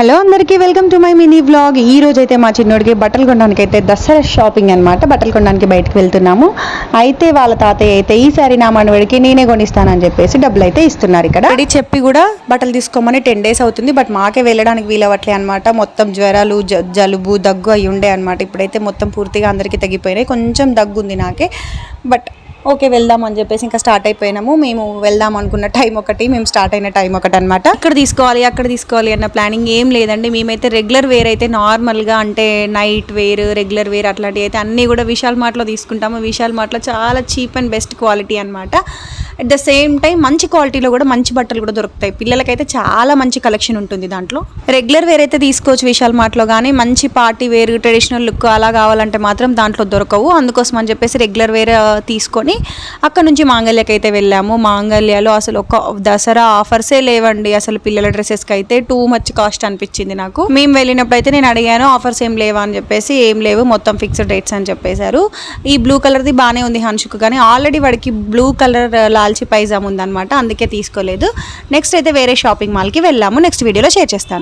Hello అందరికీ welcome to my mini vlog. ఈ రోజు అయితే మా చిన్నోడికి బట్టలు కొనడానికి అయితే దసరా షాపింగ్ అనమాట బట్టలు కొనడానికి బయటకు వెళ్తున్నాము. అయితే వాళ్ళ తాతయ్య అయితే ఈసారి నా మనవడికి నేనే కొనిస్తానని చెప్పేసి డబ్బులు అయితే ఇస్తున్నారు ఇక్కడ. రెడీ చెప్పి కూడా బట్టలు తీసుకోమని టెన్ డేస్ అవుతుంది. బట్ మాకే వెళ్ళడానికి వీలవట్లే అనమాట మొత్తం జ్వరాలు జ- జలుబు దగ్గు అయి ఉండే అనమాట ఇప్పుడైతే మొత్తం పూర్తిగా అందరికీ తగ్గిపోయినాయి. కొంచెం దగ్గు ఉంది నాకే. బట్ ఓకే వెళ్దాం అని చెప్పేసి ఇంకా స్టార్ట్ అయిపోయినాము. మేము వెళ్దాం అనుకున్న టైం ఒకటి మేము స్టార్ట్ అయిన టైం ఒకటి అనమాట ఇక్కడ తీసుకోవాలి అక్కడ తీసుకోవాలి అన్న ప్లానింగ్ ఏం లేదండి. మేమైతే రెగ్యులర్ వేర్ అయితే నార్మల్గా అంటే నైట్ వేర్ రెగ్యులర్ వేర్ అట్లాంటివి అయితే అన్నీ కూడా విశాల్ మార్ట్లో తీసుకుంటాము. విశాల్ మార్ట్లో చాలా చీప్ అండ్ బెస్ట్ క్వాలిటీ అనమాట అట్ ద సేమ్ టైం మంచి క్వాలిటీలో కూడా మంచి బట్టలు కూడా దొరుకుతాయి. పిల్లలకైతే చాలా మంచి కలెక్షన్ ఉంటుంది దాంట్లో. రెగ్యులర్ వేర్ అయితే తీసుకోవచ్చు విశాల్ మార్ట్లో కానీ మంచి పార్టీ వేర్ ట్రెడిషనల్ లుక్ అలా కావాలంటే మాత్రం దాంట్లో దొరకవు. అందుకోసం అని చెప్పేసి రెగ్యులర్ వేర్ తీసుకొని తీసుకొని అక్కడ నుంచి మాంగళ్యకి అయితే వెళ్ళాము. మాంగళ్యలో అసలు ఒక దసరా ఆఫర్సే లేవండి. అసలు పిల్లల డ్రెస్సెస్కి అయితే టూ మచ్ కాస్ట్ అనిపించింది నాకు. మేము వెళ్ళినప్పుడు అయితే నేను అడిగాను ఆఫర్స్ ఏం లేవా? అని చెప్పేసి ఏం లేవు మొత్తం ఫిక్స్డ్ రేట్స్ అని చెప్పేశారు. ఈ బ్లూ కలర్ది బాగానే ఉంది హన్షుక్ కానీ ఆల్రెడీ వాడికి బ్లూ కలర్ లాల్చి పైజామ్ ఉందనమాట అందుకే తీసుకోలేదు. నెక్స్ట్ అయితే వేరే షాపింగ్ మాల్కి వెళ్ళాము. నెక్స్ట్ వీడియోలో షేర్ చేస్తాను.